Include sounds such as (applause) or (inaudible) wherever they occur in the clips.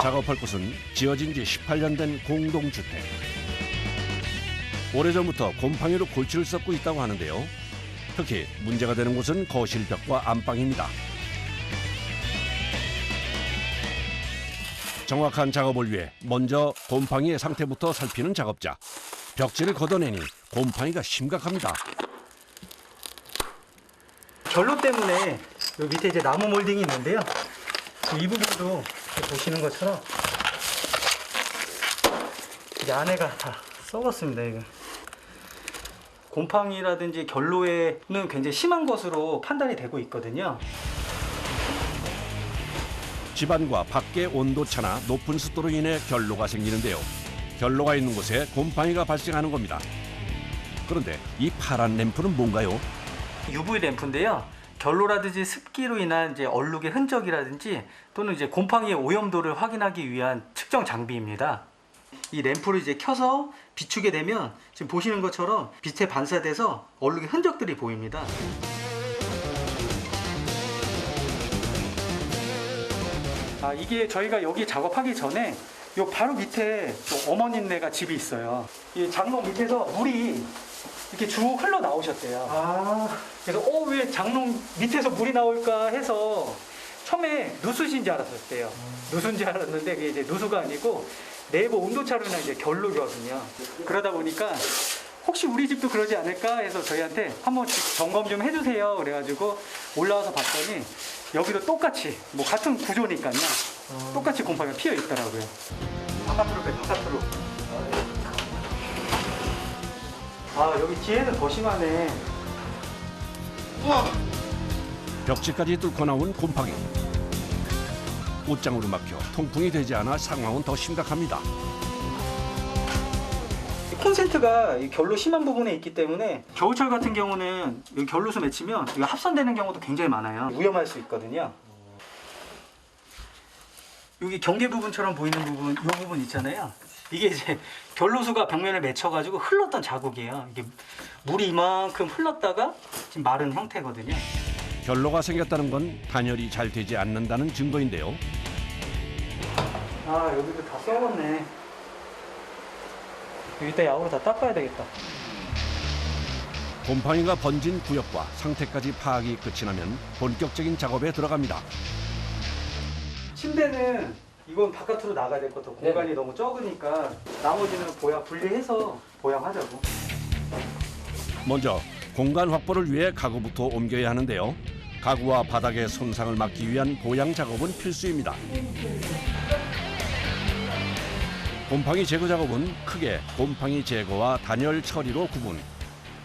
작업할 곳은 지어진 지 18년 된 공동주택. 오래전부터 곰팡이로 골치를 썩고 있다고 하는데요. 특히 문제가 되는 곳은 거실 벽과 안방입니다. 정확한 작업을 위해 먼저 곰팡이의 상태부터 살피는 작업자. 벽지를 걷어내니 곰팡이가 심각합니다. 결로 때문에 요 밑에 이제 나무 몰딩이 있는데요. 이 부분도 보시는 것처럼 이제 안에가 다 썩었습니다. 이거. 곰팡이라든지 결로에는 굉장히 심한 것으로 판단이 되고 있거든요. 집안과 밖의 온도 차나 높은 습도로 인해 결로가 생기는데요. 결로가 있는 곳에 곰팡이가 발생하는 겁니다. 그런데 이 파란 램프는 뭔가요? UV 램프인데요. 결로라든지 습기로 인한 이제 얼룩의 흔적이라든지 또는 이제 곰팡이의 오염도를 확인하기 위한 측정 장비입니다. 이 램프를 이제 켜서 비추게 되면 지금 보시는 것처럼 빛에 반사돼서 얼룩의 흔적들이 보입니다. 아 이게 저희가 여기 작업하기 전에 요 바로 밑에 또 어머니네가 집이 있어요. 이 장롱 밑에서 물이 이렇게 쭉 흘러 나오셨대요. 아, 그래서 어 왜 장롱 밑에서 물이 나올까 해서 처음에 누수신 줄 알았었대요. 누수인 줄 알았는데 그게 이제 누수가 아니고 내부 온도 차로 인한 이제 결로거든요. 그러다 보니까 혹시 우리 집도 그러지 않을까 해서 저희한테 한번 점검 좀 해주세요. 그래가지고 올라와서 봤더니 여기도 똑같이 뭐 같은 구조니까요. 똑같이 곰팡이가 피어 있더라고요. 바깥으로 빼, 바깥으로. 아 여기 뒤에는 더 심하네. 벽지까지 뚫고 나온 곰팡이. 옷장으로 막혀 통풍이 되지 않아 상황은 더 심각합니다. 이 콘센트가 이 결로 심한 부분에 있기 때문에 겨울철 같은 경우는 이 결로수 맺히면 이거 합선되는 경우도 굉장히 많아요. 위험할 수 있거든요. 여기 경계 부분처럼 보이는 부분, 이 부분 있잖아요. 이게 이제 결로수가 벽면을 맺혀가지고 흘렀던 자국이에요. 이게 물이 이만큼 흘렀다가 지금 마른 형태거든요. 결로가 생겼다는 건 단열이 잘 되지 않는다는 증거인데요. 아 여기도 다 썩었네. 이따 야구로 다 닦아야 되겠다. 곰팡이가 번진 구역과 상태까지 파악이 끝이 나면 본격적인 작업에 들어갑니다. 침대는 이건 바깥으로 나가야 될 것도 공간이 너무 적으니까 나머지는 보양 분리해서 보양하자고. 먼저 공간 확보를 위해 가구부터 옮겨야 하는데요. 가구와 바닥의 손상을 막기 위한 보양 작업은 필수입니다. 곰팡이 제거 작업은 크게 곰팡이 제거와 단열 처리로 구분.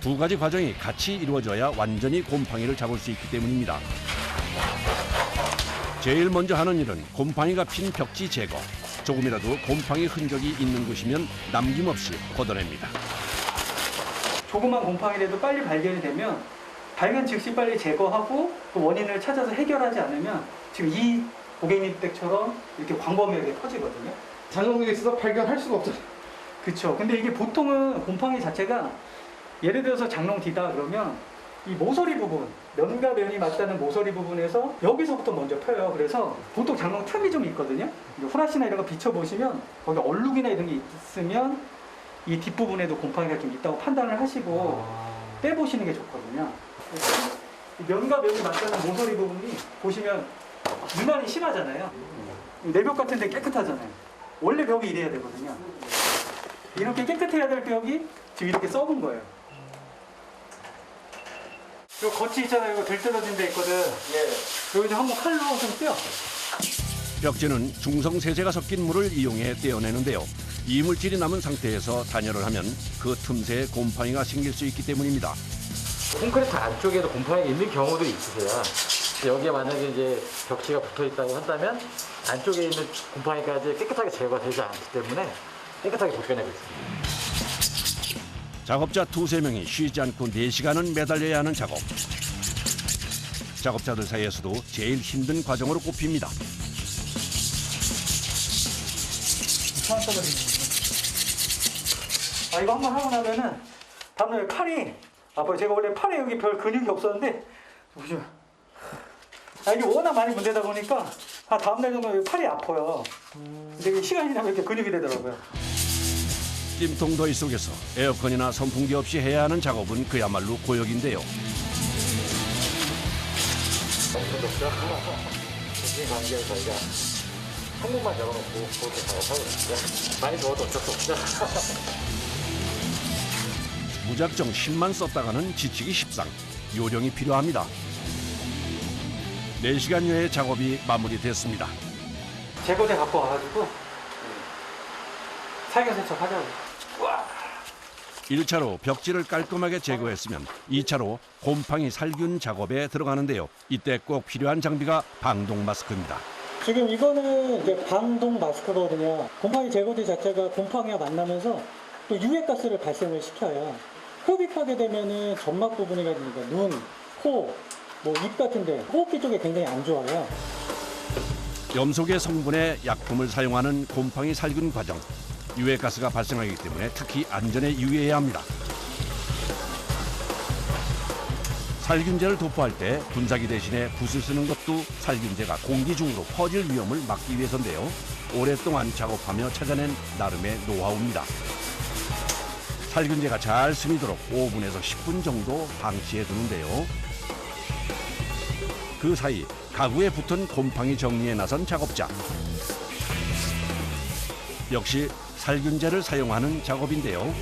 두 가지 과정이 같이 이루어져야 완전히 곰팡이를 잡을 수 있기 때문입니다. 제일 먼저 하는 일은 곰팡이가 핀 벽지 제거. 조금이라도 곰팡이 흔적이 있는 곳이면 남김없이 걷어냅니다. 조그만 곰팡이라도 빨리 발견이 되면 발견 즉시 빨리 제거하고 그 원인을 찾아서 해결하지 않으면 지금 이 고객님 댁처럼 이렇게 광범위하게 퍼지거든요. 장롱에 있어서 발견할 수가 없잖아. 그렇죠. 근데 이게 보통은 곰팡이 자체가 예를 들어서 장롱 뒤다 그러면 이 모서리 부분, 면과 면이 맞닿는 모서리 부분에서 여기서부터 먼저 펴요. 그래서 보통 장롱 틈이 좀 있거든요. 후라시나 이런 거 비춰보시면 거기 얼룩이나 이런 게 있으면 이 뒷부분에도 곰팡이가 좀 있다고 판단을 하시고 빼보시는 게 좋거든요. 이 면과 면이 맞닿는 모서리 부분이 보시면 유난히 심하잖아요. 내벽 같은 데 깨끗하잖아요. 원래 벽이 이래야 되거든요. 이렇게 깨끗해야 될 벽이 지금 이렇게 썩은 거예요. 이 겉이 있잖아요. 이거 들떨어진 데 있거든. 예. 여기 좀 한번 칼로 좀 떼어. 벽지는 중성 세제가 섞인 물을 이용해 떼어내는데요. 이물질이 남은 상태에서 단열을 하면 그 틈새에 곰팡이가 생길 수 있기 때문입니다. 콘크리트 안쪽에도 곰팡이가 있는 경우도 있으세요. 여기에 만약에 이제 벽지가 붙어 있다고 한다면 안쪽에 있는 곰팡이까지 깨끗하게 제거가 되지 않기 때문에 깨끗하게 벗겨내고 있습니다. 작업자 두세 명이 쉬지 않고 네시간은 매달려야 하는 작업. 작업자들 사이에서도 제일 힘든 과정으로 꼽힙니다. 아 이거 한번 하고 나면은 다음날 팔이 아빠 제가 원래 팔에 여기 별 근육이 없었는데 아 이게 워낙 많이 문대다 보니까 아 다음날 정도면 팔이 아파요. 근데 시간이 지나면 이렇게 근육이 되더라고요. 찜통 더위 속에서 에어컨이나 선풍기 없이 해야 하는 작업은 그야말로 고역인데요. 무작정 힘만 썼다가는 지치기 십상 요령이 필요합니다. 4시간여의 작업이 마무리됐습니다. 제거대 갖고 와가지고 살균 세척하자고. 1차로 벽지를 깔끔하게 제거했으면 2차로 곰팡이 살균 작업에 들어가는데요. 이때 꼭 필요한 장비가 방독 마스크입니다. 지금 이거는 이제 방독 마스크거든요. 곰팡이 제거제 자체가 곰팡이와 만나면서 또 유해가스를 발생을 시켜요. 흡입하게 되면은 점막 부분이라든가 눈, 코, 뭐 입 같은데 호흡기 쪽에 굉장히 안 좋아요. 염소계 성분의 약품을 사용하는 곰팡이 살균 과정. 유해가스가 발생하기 때문에 특히 안전에 유의해야 합니다. 살균제를 도포할 때 분사기 대신에 붓을 쓰는 것도 살균제가 공기 중으로 퍼질 위험을 막기 위해서인데요. 오랫동안 작업하며 찾아낸 나름의 노하우입니다. 살균제가 잘 스미도록 5분에서 10분 정도 방치해 두는데요. 그 사이 가구에 붙은 곰팡이 정리에 나선 작업자. 역시 살균제를 사용하는 작업인데요.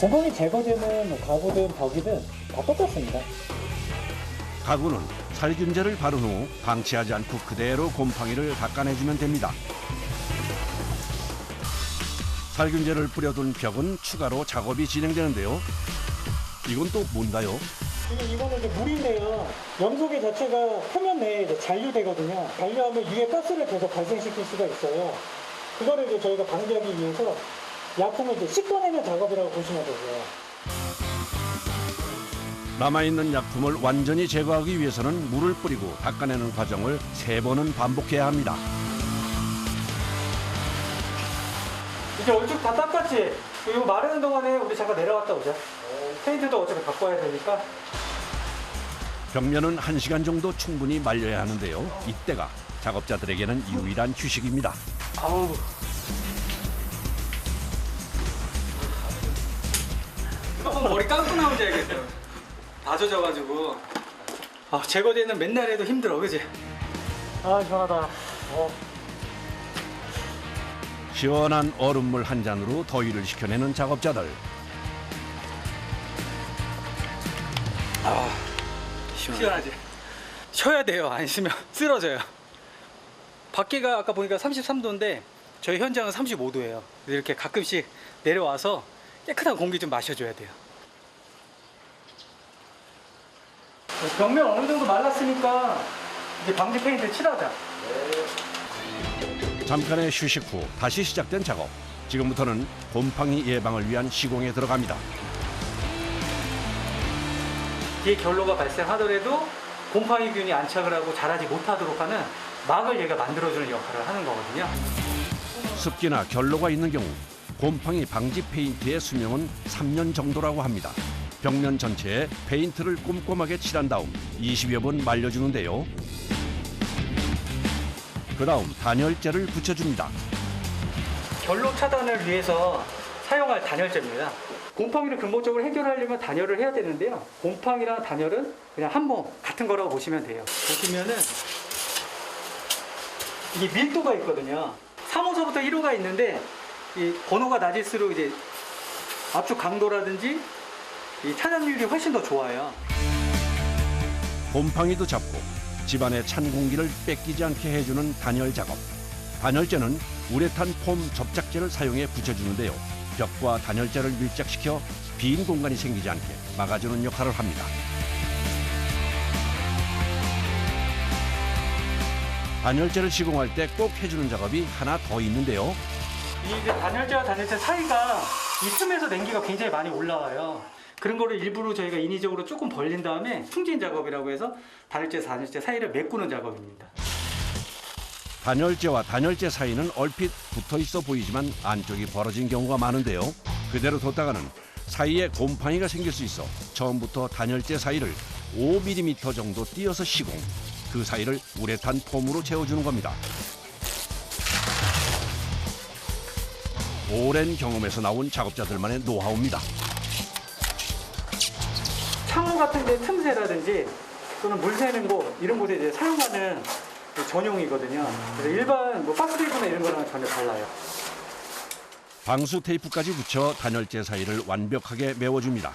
곰팡이 제거제는 뭐 가구든 벽이든 다 똑같습니다. 가구는 살균제를 바른 후 방치하지 않고 그대로 곰팡이를 닦아내주면 됩니다. 살균제를 뿌려둔 벽은 추가로 작업이 진행되는데요. 이건 또 뭔가요? 지금 이거는 이제 물인데요. 염소계 자체가 표면 내에 잔류되거든요. 잔류하면 유해 가스를 계속 발생시킬 수가 있어요. 그거를 이제 저희가 방지하기 위해서 약품을 이제 씻어내는 작업이라고 보시면 되고요. 남아있는 약품을 완전히 제거하기 위해서는 물을 뿌리고 닦아내는 과정을 세 번은 반복해야 합니다. 이제 얼죽 다 닦았지? 이거 마르는 동안에 우리 잠깐 내려갔다 오자. 페인트도 어차피 와야 되니까. 벽면은 1시간 정도 충분히 말려야 하는데요. 이때가 작업자들에게는 유일한 휴식입니다. 아우. 조금 머리 감고 나오지 알겠어요. 다 젖어가지고. 아, 제거제는 맨날 해도 힘들어, 그지? 아, 시원하다. 어, 시원한 얼음물 한 잔으로 더위를 식혀내는 작업자들. 시원하지? 쉬어야 돼요. 안 쉬면 쓰러져요. 밖에가 아까 보니까 33도인데 저희 현장은 35도예요. 이렇게 가끔씩 내려와서 깨끗한 공기 좀 마셔줘야 돼요. 벽면 어느 정도 말랐으니까 이제 방지 페인트 칠하자. 잠깐의 휴식 후 다시 시작된 작업. 지금부터는 곰팡이 예방을 위한 시공에 들어갑니다. 이 결로가 발생하더라도 곰팡이균이 안착을 하고 자라지 못하도록 하는 막을 얘가 만들어주는 역할을 하는 거거든요. 습기나 결로가 있는 경우 곰팡이 방지 페인트의 수명은 3년 정도라고 합니다. 벽면 전체에 페인트를 꼼꼼하게 칠한 다음 20여 번 말려주는데요. 그 다음 단열재를 붙여줍니다. 결로 차단을 위해서 사용할 단열재입니다. 곰팡이를 근본적으로 해결하려면 단열을 해야 되는데요. 곰팡이랑 단열은 그냥 한번 같은 거라고 보시면 돼요. 보시면은 이게 밀도가 있거든요. 3호서부터 1호가 있는데 이 번호가 낮을수록 이제 압축 강도라든지 이 차단율이 훨씬 더 좋아요. 곰팡이도 잡고 집안의 찬 공기를 뺏기지 않게 해주는 단열 작업. 단열재는 우레탄 폼 접착제를 사용해 붙여주는데요. 벽과 단열재를 밀착시켜 빈 공간이 생기지 않게 막아주는 역할을 합니다. 단열재를 시공할 때 꼭 해주는 작업이 하나 더 있는데요. 이 이제 단열재와 단열재 사이가 이 틈에서 냉기가 굉장히 많이 올라와요. 그런 거를 일부러 저희가 인위적으로 조금 벌린 다음에 충진 작업이라고 해서 단열재, 단열재 사이를 메꾸는 작업입니다. 단열재와 단열재 사이는 얼핏 붙어 있어 보이지만 안쪽이 벌어진 경우가 많은데요. 그대로 뒀다가는 사이에 곰팡이가 생길 수 있어 처음부터 단열재 사이를 5mm 정도 띄어서 시공. 그 사이를 우레탄 폼으로 채워주는 겁니다. 오랜 경험에서 나온 작업자들만의 노하우입니다. 창호 같은 데 틈새라든지 또는 물 새는 곳 이런 곳에 이제 사용하는 그 전용이거든요. 그래서 일반 뭐 박스테이프나 이런 거랑 전혀 달라요. 방수 테이프까지 붙여 단열재 사이를 완벽하게 메워줍니다.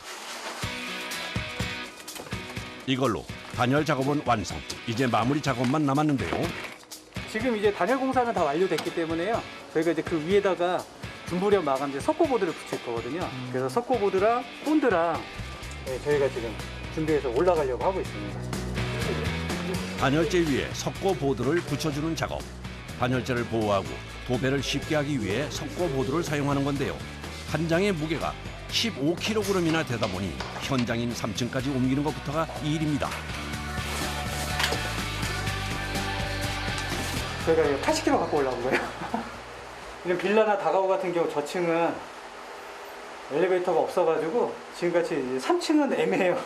이걸로 단열 작업은 완성. 이제 마무리 작업만 남았는데요. 지금 이제 단열 공사는 다 완료됐기 때문에요. 저희가 이제 그 위에다가 중부련 마감재 석고보드를 붙일 거거든요. 그래서 석고보드랑 본드랑 네, 저희가 지금 준비해서 올라가려고 하고 있습니다. 단열재 위에 석고 보드를 붙여주는 작업. 단열재를 보호하고 도배를 쉽게 하기 위해 석고 보드를 사용하는 건데요. 한 장의 무게가 15kg이나 되다 보니 현장인 3층까지 옮기는 것부터가 일입니다. 저희가 이거 80kg 갖고 올라온 거예요. (laughs) 이런 빌라나 다가구 같은 경우 저층은 엘리베이터가 없어가지고 지금같이 3층은 애매해요.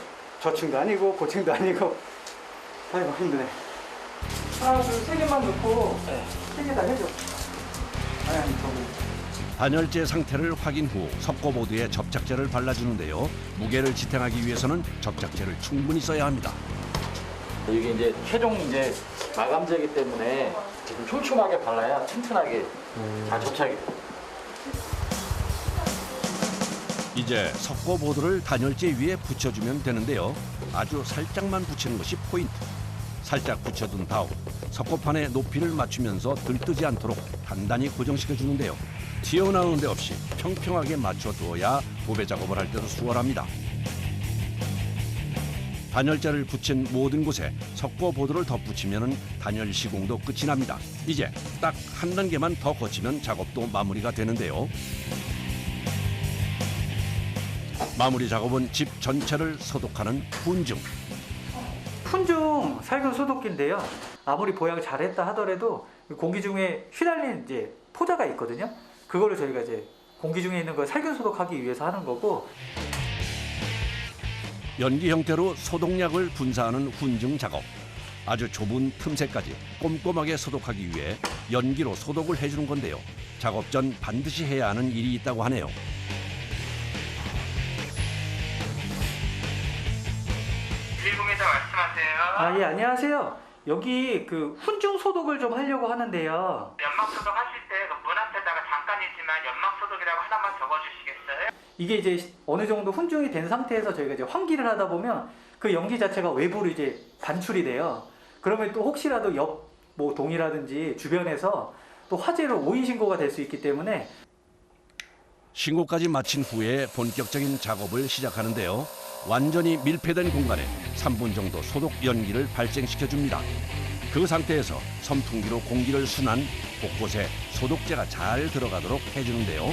저층도 아니고 고층도 아니고 아이고 힘드네. 하나 둘세 개만 넣고 세 개 다 해줘. 아니 아니 저기 단열재 상태를 확인 후 석고보드에 접착제를 발라주는데요. 무게를 지탱하기 위해서는 접착제를 충분히 써야 합니다. 이게 이제 최종 이제 마감재이기 때문에 좀 촘촘하게 발라야 튼튼하게 잘 접착이 돼요. 이제 석고보드를 단열재 위에 붙여주면 되는데요. 아주 살짝만 붙이는 것이 포인트. 살짝 붙여둔 다음 석고판의 높이를 맞추면서 들뜨지 않도록 단단히 고정시켜 주는데요. 튀어나오는 데 없이 평평하게 맞춰두어야 도배 작업을 할 때도 수월합니다. 단열재를 붙인 모든 곳에 석고보드를 덧붙이면 단열 시공도 끝이 납니다. 이제 딱 한 단계만 더 거치면 작업도 마무리가 되는데요. 마무리 작업은 집 전체를 소독하는 분중. 푼중 살균 소독기인데요. 아무리 보양 잘했다 하더라도 공기 중에 휘날린 이제 포자가 있거든요. 그거를 저희가 이제 공기 중에 있는 걸 살균 소독하기 위해서 하는 거고 연기 형태로 소독약을 분사하는 훈증 작업. 아주 좁은 틈새까지 꼼꼼하게 소독하기 위해 연기로 소독을 해주는 건데요. 작업 전 반드시 해야 하는 일이 있다고 하네요. 일공에서 말씀하세요. 아 예 안녕하세요. 여기 그 훈중 소독을 좀 하려고 하는데요. 연막 소독 하실 때 그 문 앞에다가 잠깐이지만 연막 소독이라고 하나만 적어주시겠어요? 이게 이제 어느 정도 훈중이 된 상태에서 저희가 이제 환기를 하다 보면 그 연기 자체가 외부로 이제 반출이 돼요. 그러면 또 혹시라도 옆 뭐 동이라든지 주변에서 또 화재로 오인 신고가 될 수 있기 때문에 신고까지 마친 후에 본격적인 작업을 시작하는데요. 완전히 밀폐된 공간에 3분 정도 소독 연기를 발생시켜 줍니다. 그 상태에서 선풍기로 공기를 순환 곳곳에 소독제가 잘 들어가도록 해주는데요.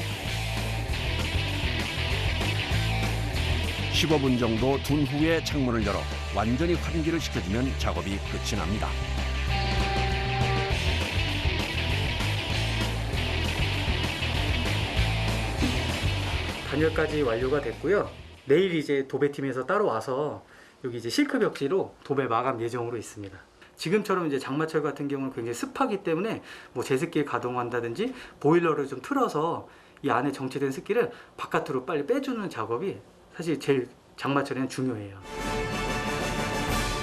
15분 정도 둔 후에 창문을 열어 완전히 환기를 시켜주면 작업이 끝이 납니다. 단열까지 완료가 됐고요. 내일 이제 도배팀에서 따로 와서 여기 이제 실크 벽지로 도배 마감 예정으로 있습니다. 지금처럼 이제 장마철 같은 경우는 굉장히 습하기 때문에 뭐 제습기를 가동한다든지 보일러를 좀 틀어서 이 안에 정체된 습기를 바깥으로 빨리 빼주는 작업이 사실 제일 장마철에는 중요해요.